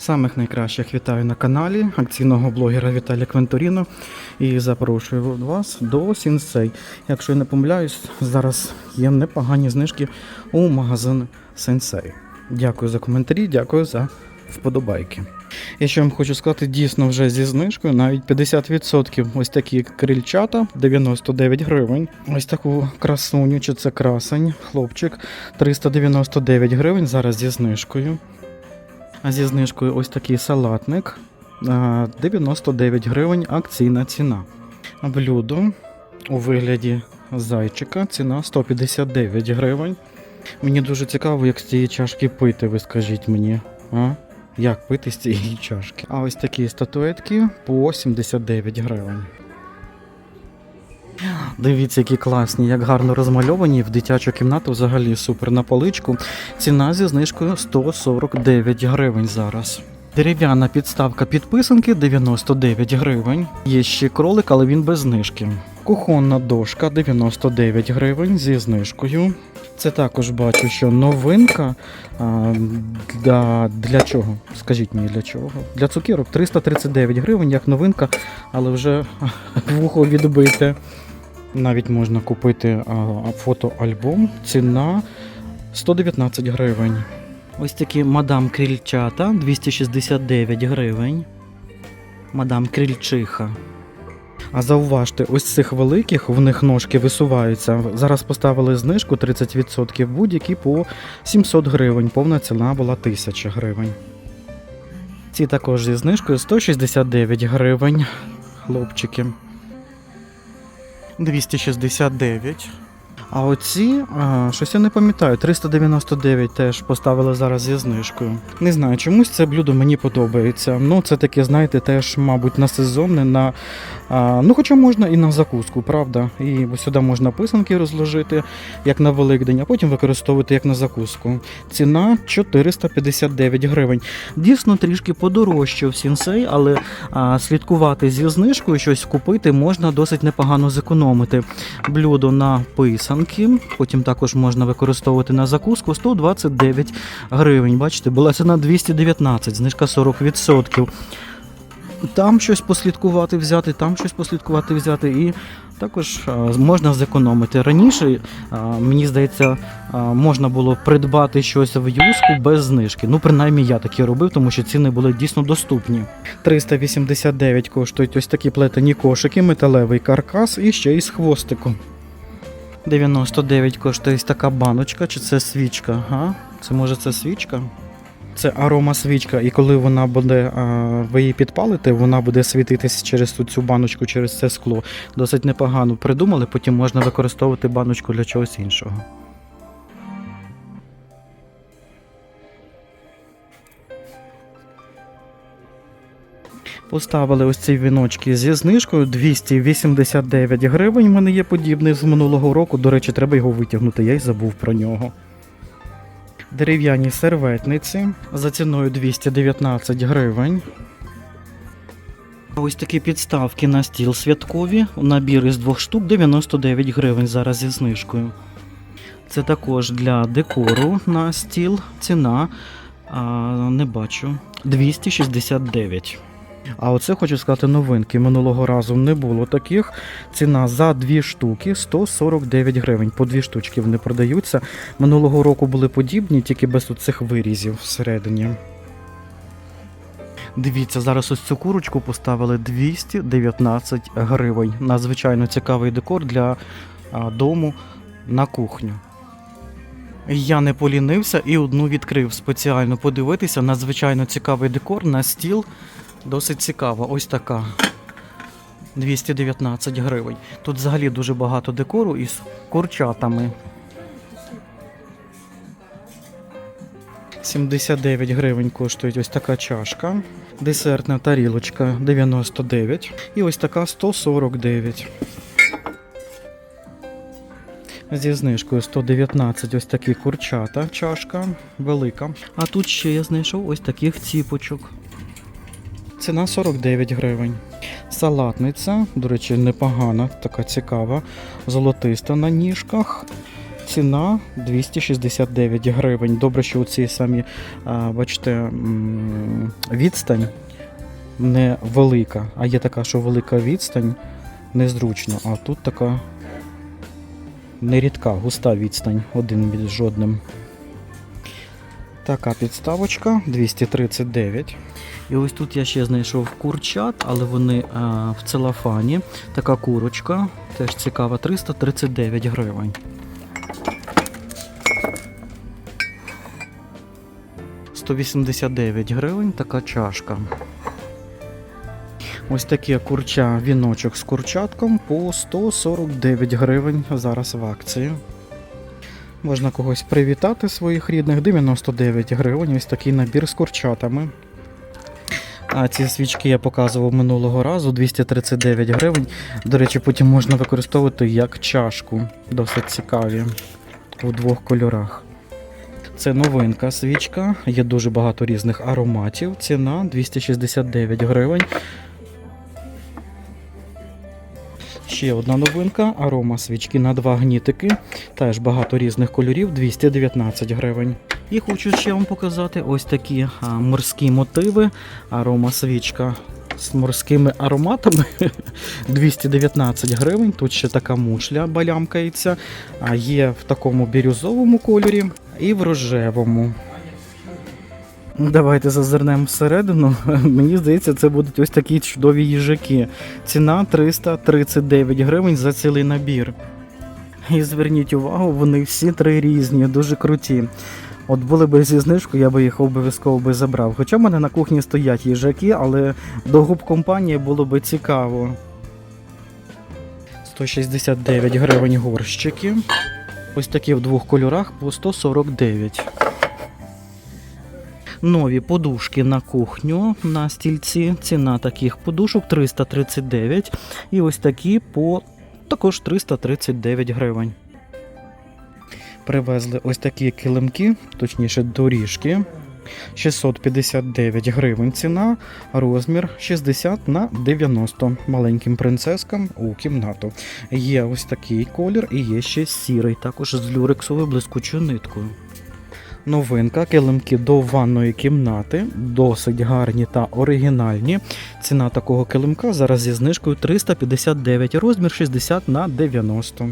Самих найкращих вітаю на каналі акційного блогера Віталія Квенторіно і запрошую вас до Сінсей. Якщо я не помиляюсь, зараз є непогані знижки у магазин Сенсей. Дякую за коментарі, дякую за вподобайки. Я що вам хочу сказати, дійсно вже зі знижкою, навіть 50%. Ось такі крильчата 99 гривень. Ось таку красуню, чи це красень, хлопчик 399 гривень зараз зі знижкою. Зі знижкою ось такий салатник 99 гривень акційна ціна. Блюдо у вигляді зайчика ціна 159 гривень. Мені дуже цікаво, як з цієї чашки пити, ви скажіть мені. А? Як пити з цієї чашки? А ось такі статуетки по 79 гривень. Дивіться, які класні, як гарно розмальовані в дитячу кімнату взагалі супер на поличку. Ціна зі знижкою 149 гривень зараз. Дерев'яна підставка підписанки 99 гривень. Є ще кролик, але він без знижки. Кухонна дошка 99 гривень зі знижкою. Це також бачу, що новинка. А, для, для чого? Скажіть мені для чого? Для цукерок 339 гривень, як новинка, але вже вухо відбите. Навіть можна купити фотоальбом. Ціна 119 гривень. Ось такі мадам крільчата 269 гривень. Мадам крільчиха. А зауважте, ось цих великих в них ножки висуваються. Зараз поставили знижку 30% будь-які по 700 гривень. Повна ціна була 1000 гривень. Ці також зі знижкою 169 гривень. Хлопчики. 269. А оці, а, щось я не пам'ятаю, 399 теж поставили зараз зі знижкою. Не знаю, чомусь це блюдо мені подобається. Ну, це таке, знаєте, теж, мабуть, на сезонне, на. А, ну, хоча можна і на закуску, правда. І сюди можна писанки розложити, як на Великдень, а потім використовувати як на закуску. Ціна 459 гривень. Дійсно, трішки подорожчав сінсей, але а, слідкувати зі знижкою, щось купити можна досить непогано зекономити. Блюдо на писанки, потім також можна використовувати на закуску 129 гривень. Бачите, була ціна 219, знижка 40%. Там щось послідкувати взяти, там щось послідкувати взяти, і також можна зекономити. Раніше, мені здається, можна було придбати щось в юску без знижки. Ну, принаймні я таке робив, тому що ціни були дійсно доступні. 389 коштують ось такі плетені кошики, металевий каркас і ще й з хвостиком. 99 коштує ось така баночка, чи це свічка? Ага. Це може це свічка? Це арома свічка, і коли вона буде, а, ви її підпалите, вона буде світитись через цю баночку, через це скло. Досить непогано придумали, потім можна використовувати баночку для чогось іншого. Поставили ось ці віночки зі знижкою 289 гривень. У мене є подібний з минулого року. До речі, треба його витягнути, я й забув про нього. Дерев'яні серветниці за ціною 219 гривень. Ось такі підставки на стіл святкові. Набір із двох штук 99 гривень зараз зі знижкою. Це також для декору на стіл. Ціна а, не бачу 269. А оце хочу сказати новинки. Минулого разу не було таких. Ціна за дві штуки 149 гривень. По дві штучки вони продаються. Минулого року були подібні, тільки без цих вирізів всередині. Дивіться, зараз ось цю курочку поставили 219 гривень. Надзвичайно цікавий декор для дому на кухню. Я не полінився і одну відкрив спеціально подивитися. Надзвичайно цікавий декор на стіл. Досить цікава. Ось така. 219 гривень. Тут взагалі дуже багато декору із курчатами. 79 гривень коштує ось така чашка. Десертна тарілочка 99. І ось така 149. Зі знижкою 119 ось такі курчата, чашка велика. А тут ще я знайшов ось таких ціпочок. Ціна 49 гривень. Салатниця, до речі, непогана, така цікава, золотиста на ніжках. ціна 269 гривень. Добре, що ці самі, бачите, відстань не велика, а є така, що велика відстань незручно, а тут така нерідка, густа відстань один між жодним. Така підставочка 239. І ось тут я ще знайшов курчат, але вони а, в целофані. Така курочка, теж цікава, 339 гривень. «189 гривень така чашка. Ось таке курча віночок з курчатком по 149 гривень зараз в акції. Можна когось привітати своїх рідних. 99 гривень. Ось такий набір з курчатами. А ці свічки я показував минулого разу 239 гривень. До речі, потім можна використовувати як чашку. Досить цікаві у двох кольорах. Це новинка свічка, є дуже багато різних ароматів. Ціна 269 гривень. Ще одна новинка арома свічки на два гнітики. Теж багато різних кольорів 219 гривень. І хочу ще вам показати ось такі морські мотиви. Арома свічка з морськими ароматами 219 гривень. Тут ще така мушля балямкається. Є в такому бірюзовому кольорі і в рожевому. Давайте зазирнемо всередину. Мені здається, це будуть ось такі чудові їжаки. Ціна 339 гривень за цілий набір. І зверніть увагу, вони всі три різні, дуже круті. От були б зі знижкою, я би їх обов'язково би забрав. Хоча в мене на кухні стоять їжаки, але до губ компанії було би цікаво. 169 гривень горщики. Ось такі в двох кольорах по 149. Нові подушки на кухню на стільці. Ціна таких подушок 339. І ось такі по також 339 гривень. Привезли ось такі килимки, точніше доріжки. 659 гривень ціна, розмір 60 на 90 маленьким принцескам у кімнату. Є ось такий колір і є ще сірий, також з люрексовою блискучою ниткою. Новинка, килимки до ванної кімнати, досить гарні та оригінальні. Ціна такого килимка зараз зі знижкою 359, розмір 60 на 90.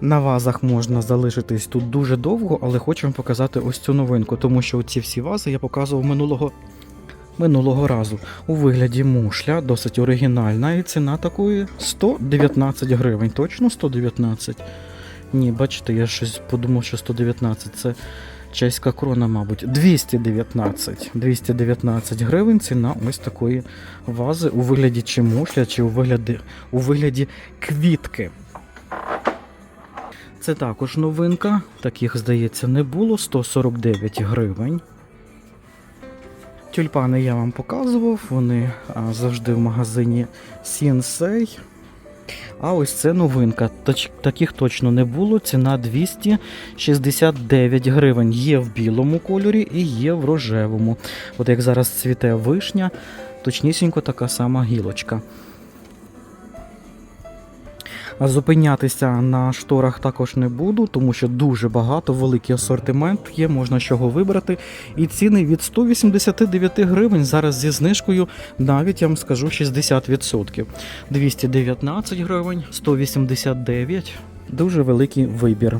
На вазах можна залишитись тут дуже довго, але хочу вам показати ось цю новинку, тому що ці всі вази я показував минулого, минулого разу. У вигляді мушля, досить оригінальна, і ціна такої 119 гривень. Точно 119? Ні, бачите, я щось подумав, що 119 це чеська крона, мабуть. 219. 219 гривень ціна ось такої вази у вигляді чи мушля, чи у вигляді, у вигляді квітки. Це також новинка. Таких, здається, не було. 149 гривень. Тюльпани я вам показував, вони завжди в магазині Сінсей. А ось це новинка. Таких точно не було. Ціна 269 гривень. Є в білому кольорі і є в рожевому. От як зараз цвіте вишня, точнісінько така сама гілочка. Зупинятися на шторах також не буду, тому що дуже багато, великий асортимент є, можна чого вибрати. І ціни від 189 гривень зараз зі знижкою навіть я вам скажу 60%. 219 гривень, 189 дуже великий вибір.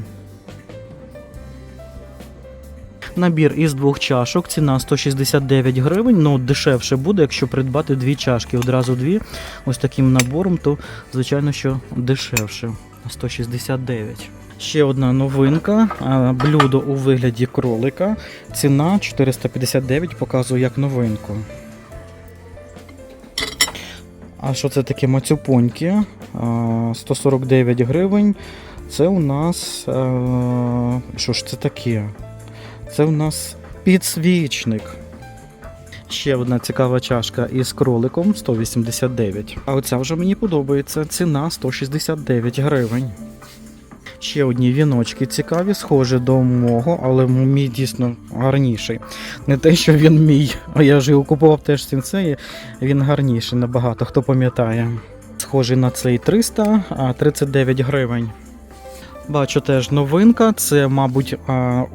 Набір із двох чашок, ціна 169 гривень, ну дешевше буде, якщо придбати дві чашки, одразу дві. Ось таким набором, то звичайно, що дешевше. 169. Ще одна новинка. Блюдо у вигляді кролика. Ціна 459, показую як новинку. А що це таке мацюпоньки? 149 гривень. Це у нас. Що ж це таке? Це у нас підсвічник. Ще одна цікава чашка із кроликом 189. А оця вже мені подобається. Ціна 169 гривень. Ще одні віночки цікаві, схожі до мого, але мій дійсно гарніший. Не те, що він мій, а я ж його купував теж сінцеї, він гарніший набагато, хто пам'ятає. Схожий на цей 300, а 39 гривень. Бачу теж новинка. Це, мабуть,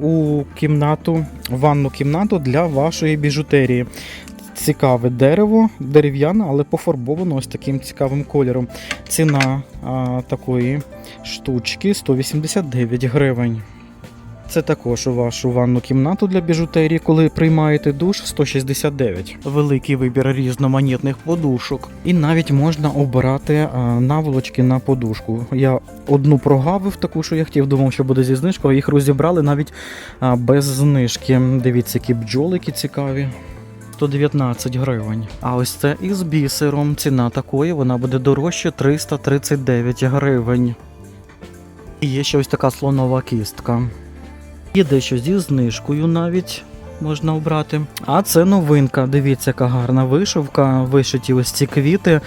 у кімнату, ванну кімнату для вашої біжутерії. Цікаве дерево, дерев'яне, але пофарбовано ось таким цікавим кольором. Ціна а, такої штучки 189 гривень. Це також у вашу ванну кімнату для біжутерії, коли приймаєте душ 169. Великий вибір різноманітних подушок. І навіть можна обирати наволочки на подушку. Я одну прогавив таку, що я хотів, думав, що буде зі знижкою. Їх розібрали навіть без знижки. Дивіться, які бджолики цікаві. 119 гривень. А ось це із бісером. Ціна такої вона буде дорожче 339 гривень. І є ще ось така слонова кістка. Є дещо зі знижкою навіть можна обрати. А це новинка. Дивіться, яка гарна вишивка. Вишиті ось ці квіти.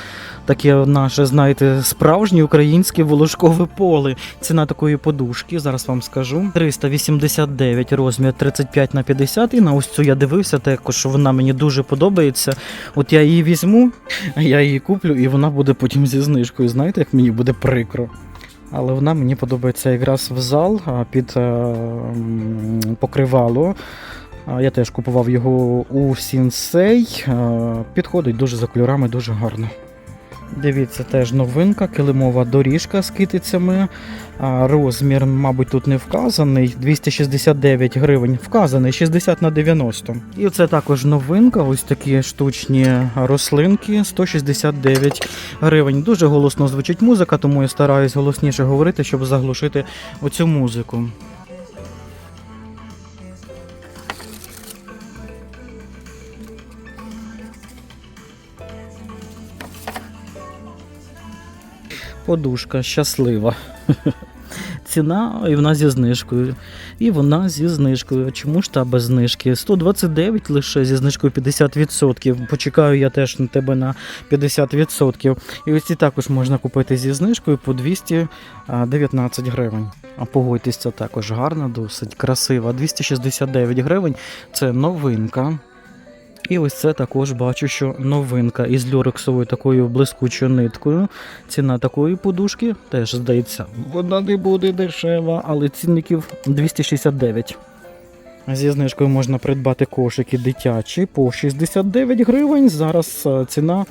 Таке наше, знаєте, справжнє українське волошкове поле. Ціна такої подушки, зараз вам скажу. 389 розмір 35 на 50. І на ось цю я дивився, також вона мені дуже подобається. От я її візьму, я її куплю, і вона буде потім зі знижкою. Знаєте, як мені буде прикро. Але вона мені подобається якраз в зал під е, покривало. Я теж купував його у Сінсей. Підходить дуже за кольорами, дуже гарно. Дивіться, теж новинка, килимова доріжка з китицями. Розмір, мабуть, тут не вказаний. 269 гривень. Вказаний 60 на 90. І це також новинка. Ось такі штучні рослинки 169 гривень. Дуже голосно звучить музика, тому я стараюсь голосніше говорити, щоб заглушити оцю музику. Подушка щаслива. Ціна і вона зі знижкою. І вона зі знижкою. Чому ж та без знижки? 129 лише зі знижкою 50%. Почекаю я теж на тебе на 50%. І ось ці також можна купити зі знижкою по 219 гривень. А погодьтесь, це також гарна, досить красива. 269 гривень це новинка. І ось це також бачу, що новинка із люрексовою такою блискучою ниткою. Ціна такої подушки теж здається, вона не буде дешева, але цінників 269. Зі знижкою можна придбати кошики дитячі по 69 гривень. Зараз е, ціна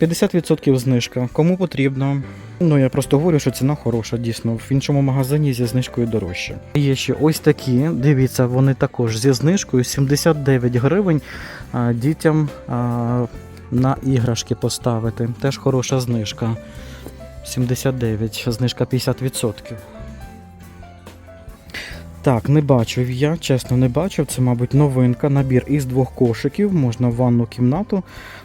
50% знижка. Кому потрібно. Ну я просто говорю, що ціна хороша, дійсно. В іншому магазині зі знижкою дорожче. Є ще ось такі. Дивіться, вони також зі знижкою 79 гривень дітям на іграшки поставити. Теж хороша знижка. 79, знижка 50%. Так, не бачив я, чесно, не бачив. Це, мабуть, новинка. Набір із двох кошиків. Можна в ванну кімнату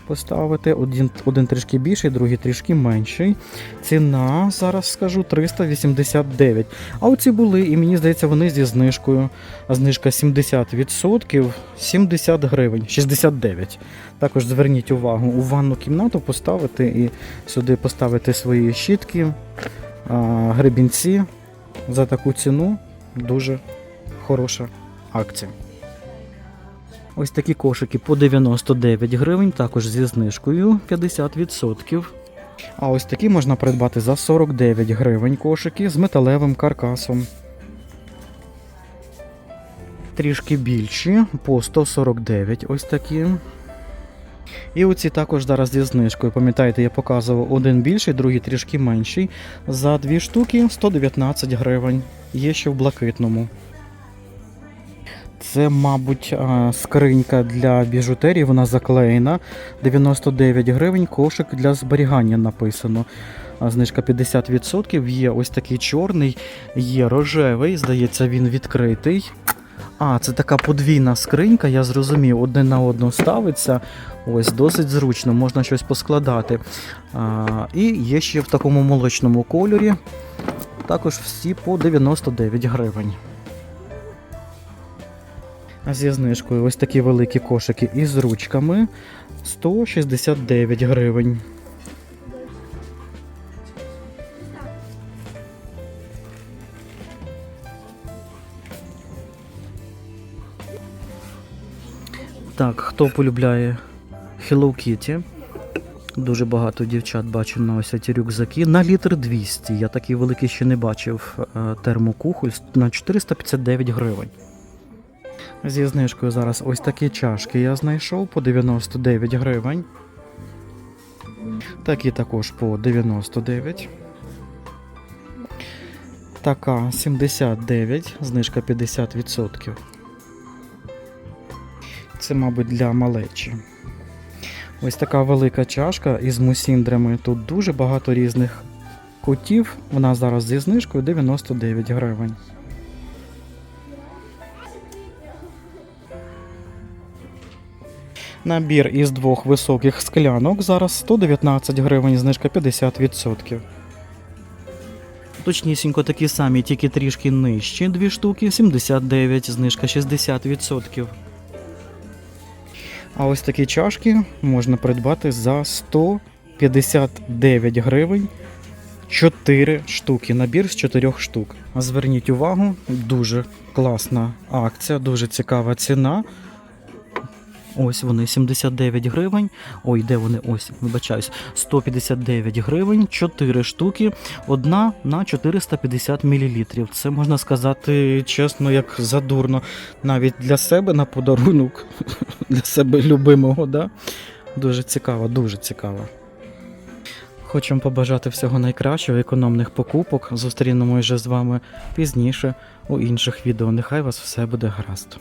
поставити. Один, один трішки більший, другий трішки менший. Ціна, зараз скажу, 389. А оці були, і мені здається, вони зі знижкою. А знижка 70%, 70 гривень, 69. Також зверніть увагу, у ванну кімнату поставити і сюди поставити свої щітки, гребінці за таку ціну. Дуже хороша акція. Ось такі кошики по 99 гривень, також зі знижкою 50%. А ось такі можна придбати за 49 гривень кошики з металевим каркасом. Трішки більші по 149 ось такі. І оці також зараз зі знижкою. Пам'ятаєте, я показував один більший, другий трішки менший. За дві штуки 119 гривень. Є ще в блакитному. Це, мабуть, скринька для біжутерії, вона заклеєна. 99 гривень, кошик для зберігання написано. Знижка 50%. Є ось такий чорний, є рожевий, здається, він відкритий. А, це така подвійна скринька, я зрозумів, одне на одну ставиться. Ось, досить зручно, можна щось поскладати. А, і є ще в такому молочному кольорі. Також всі по 99 гривень. А зі знижкою ось такі великі кошики із ручками 169 гривень. Так, хто полюбляє Hello Kitty? Дуже багато дівчат бачу на ось ці рюкзаки. На літр 200. Я такий великий ще не бачив е, термокухоль на 459 гривень. Зі знижкою зараз ось такі чашки я знайшов по 99 гривень. Такі також по 99. Така 79, знижка 50%. Це, мабуть, для малечі. Ось така велика чашка із мусіндрами. Тут дуже багато різних кутів. Вона зараз зі знижкою 99 гривень. Набір із двох високих склянок зараз 119 гривень, знижка 50%. Точнісінько такі самі, тільки трішки нижчі, дві штуки 79, знижка 60%. А ось такі чашки можна придбати за 159 гривень. 4 штуки, набір з 4 штук. Зверніть увагу, дуже класна акція, дуже цікава ціна. Ось вони 79 гривень. Ой, де вони? Ось, вибачаюсь, 159 гривень, 4 штуки, одна на 450 мл. Це можна сказати чесно, як задурно. Навіть для себе на подарунок, для себе любимого, да? Дуже цікаво, дуже цікаво. Хочемо побажати всього найкращого, економних покупок. Зустрінемось вже з вами пізніше у інших відео. Нехай вас все буде гаразд.